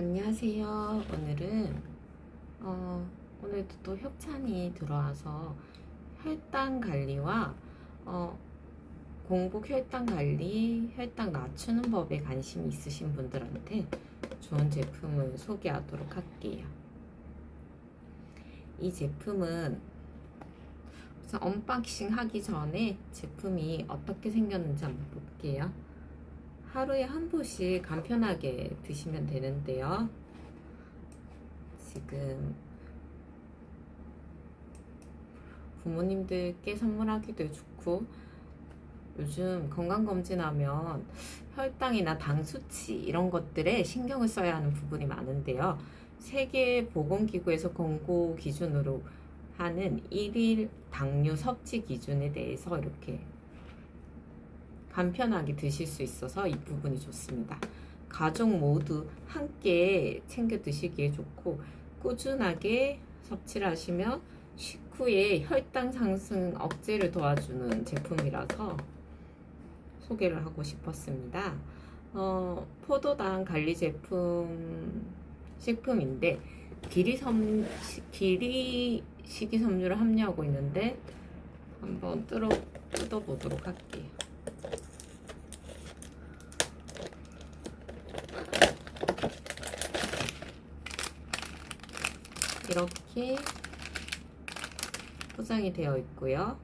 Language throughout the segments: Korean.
안녕하세요. 오늘은 어, 오늘도 또 협찬이 들어와서 혈당 관리와 어, 공복 혈당 관리, 혈당 낮추는 법에 관심 있으신 분들한테 좋은 제품을 소개하도록 할게요. 이 제품은 우선 언박싱 하기 전에 제품이 어떻게 생겼는지 한번 볼게요. 하루에 한 포씩 간편하게 드시면 되는데요. 지금 부모님들께 선물하기도 좋고 요즘 건강검진하면 혈당이나 당 수치 이런 것들에 신경을 써야 하는 부분이 많은데요. 세계보건기구에서 권고 기준으로 하는 1일 당류 섭취 기준에 대해서 이렇게 간편하게 드실 수 있어서 이 부분이 좋습니다. 가족 모두 함께 챙겨 드시기에 좋고 꾸준하게 섭취를 하시면 식후에 혈당 상승 억제를 도와주는 제품이라서 소개를 하고 싶었습니다. 어, 포도당 관리 제품 식품인데 기리 섬 기리 식이섬유를 함유하고 있는데 한번 뜯어 뜯어 보도록 할게요. 이렇게 포장이 되어 있고요.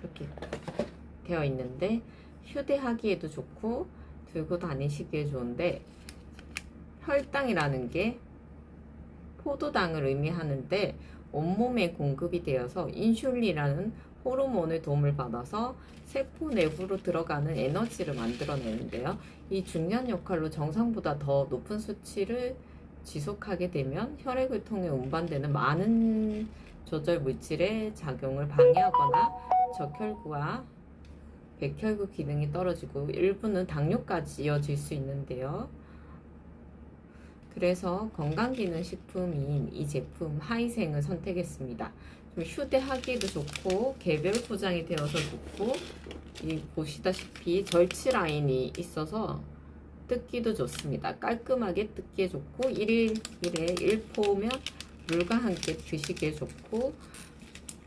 이렇게 되어 있는데 휴대하기에도 좋고 들고 다니시기에 좋은데 혈당이라는 게 포도당을 의미하는데 온몸에 공급이 되어서 인슐린이라는 호르몬의 도움을 받아서 세포 내부로 들어가는 에너지를 만들어내는데요. 이 중요한 역할로 정상보다 더 높은 수치를 지속하게 되면 혈액을 통해 운반되는 많은 조절 물질의 작용을 방해하거나 적혈구와 백혈구 기능이 떨어지고 일부는 당뇨까지 이어질 수 있는데요. 그래서 건강기능식품인 이 제품 하이생을 선택했습니다. 좀 휴대하기도 좋고 개별 포장이 되어서 좋고 이 보시다시피 절치 라인이 있어서 뜯기도 좋습니다. 깔끔하게 뜯기에 좋고 1일 1에 1포면 물과 함께 드시기에 좋고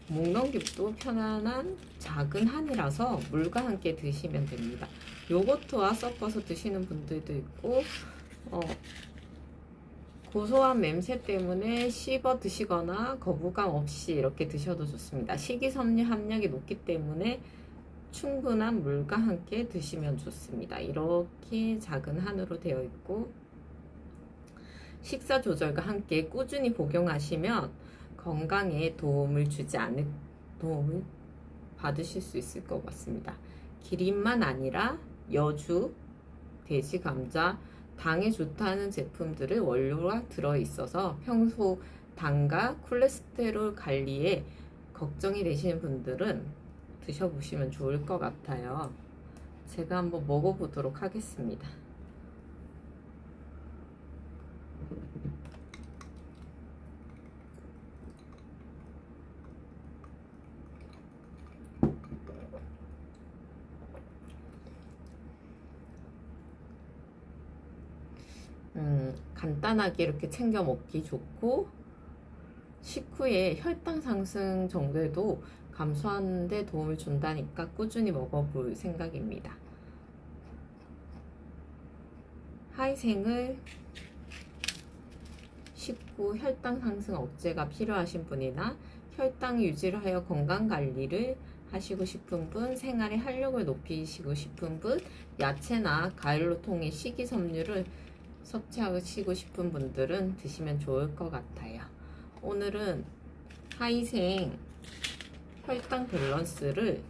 목 넘김도 편안한 작은 한이라서 물과 함께 드시면 됩니다. 요거트와 섞어서 드시는 분들도 있고 어, 고소한 냄새 때문에 씹어 드시거나 거부감 없이 이렇게 드셔도 좋습니다. 식이섬유 함량이 높기 때문에 충분한 물과 함께 드시면 좋습니다. 이렇게 작은 한으로 되어 있고 식사 조절과 함께 꾸준히 복용하시면 건강에 도움을 주지 않을 도움을 받으실 수 있을 것 같습니다. 기린만 아니라 여주, 돼지 감자, 당에 좋다는 제품들을 원료가 들어 있어서 평소 당과 콜레스테롤 관리에 걱정이 되시는 분들은 드셔보시면 좋을 것 같아요. 제가 한번 먹어보도록 하겠습니다. 음, 간단하게 이렇게 챙겨 먹기 좋고 식후에 혈당 상승 정도에도 감소하는 데 도움을 준다니까 꾸준히 먹어볼 생각입니다. 하이생을 식후 혈당 상승 억제가 필요하신 분이나 혈당 유지를 하여 건강 관리를 하시고 싶은 분, 생활의 활력을 높이시고 싶은 분, 야채나 과일로 통해 식이섬유를 섭취하시고 싶은 분들은 드시면 좋을 것 같아요. 오늘은 하이생 혈당 밸런스를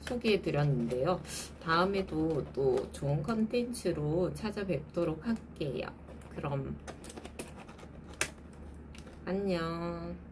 소개해 드렸는데요. 다음에도 또 좋은 컨텐츠로 찾아뵙도록 할게요. 그럼 안녕.